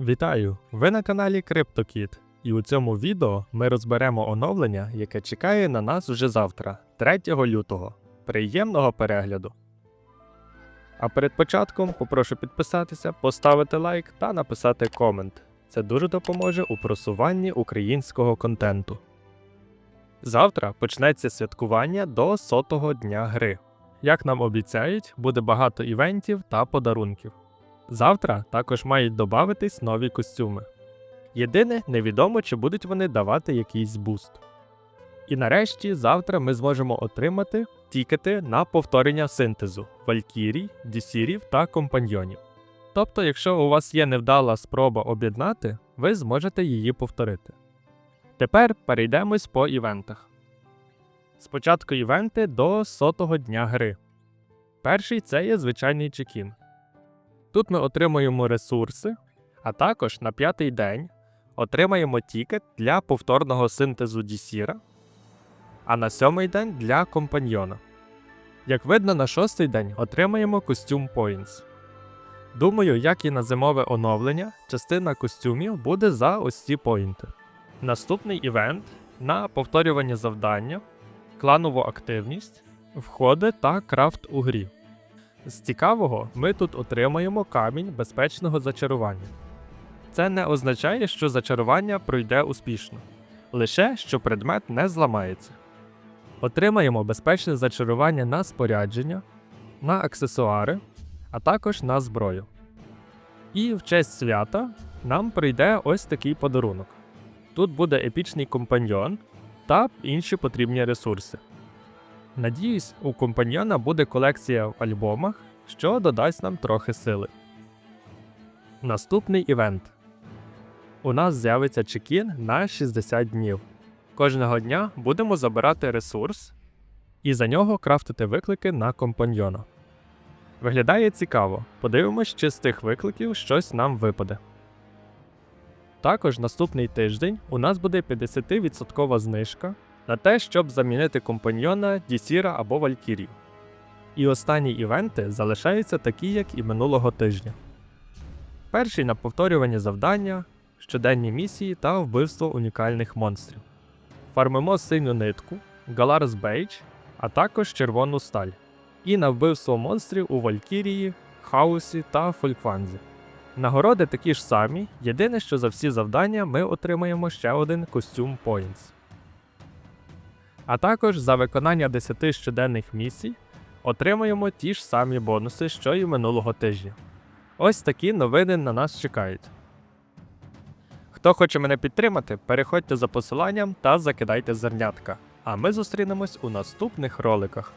Вітаю! Ви на каналі CryptoKid. І у цьому відео ми розберемо оновлення, яке чекає на нас вже завтра, 3 лютого. Приємного перегляду! А перед початком попрошу підписатися, поставити лайк та написати комент. Це дуже допоможе у просуванні українського контенту. Завтра почнеться святкування до сотого дня гри. Як нам обіцяють, буде багато івентів та подарунків. Завтра також мають додатись нові костюми. Єдине, невідомо, чи будуть вони давати якийсь буст. І нарешті завтра ми зможемо отримати тікети на повторення синтезу валькірій, дісірів та компаньйонів. Тобто, якщо у вас є невдала спроба об'єднати, ви зможете її повторити. Тепер перейдемось по івентах. Спочатку івенти до сотого дня гри. Перший це є звичайний чекін. Тут ми отримуємо ресурси, а також на п'ятий день отримаємо тікет для повторного синтезу Дісіра, а на сьомий день для компаньйона. Як видно, на шостий день отримаємо костюм Points. Думаю, як і на зимове оновлення, частина костюмів буде за ось ці поінти. Наступний івент на повторювання завдання, кланову активність, входи та крафт у грі. З цікавого, ми тут отримаємо камінь безпечного зачарування. Це не означає, що зачарування пройде успішно, лише що предмет не зламається. Отримаємо безпечне зачарування на спорядження, на аксесуари, а також на зброю. І в честь свята нам прийде ось такий подарунок. Тут буде епічний компаньйон та інші потрібні ресурси. Надіюсь, у компаньйона буде колекція в альбомах, що додасть нам трохи сили. Наступний івент. У нас з'явиться чекін на 60 днів. Кожного дня будемо забирати ресурс і за нього крафтити виклики на компаньйона. Виглядає цікаво. Подивимось, чи з тих викликів щось нам випаде. Також наступний тиждень у нас буде 50% знижка на те, щоб замінити компаньйона, Дісіра або Валькірію. І останні івенти залишаються такі, як і минулого тижня. Перший на повторювання завдання, щоденні місії та вбивство унікальних монстрів. Фармимо синю нитку, Галарс Бейдж, а також червону сталь. І на вбивство монстрів у Валькірії, Хаусі та Фолькванзі. Нагороди такі ж самі, єдине, що за всі завдання ми отримаємо ще один костюм Points. А також за виконання 10 щоденних місій отримаємо ті ж самі бонуси, що й минулого тижня. Ось такі новини на нас чекають. Хто хоче мене підтримати, переходьте за посиланням та закидайте зернятка. А ми зустрінемось у наступних роликах.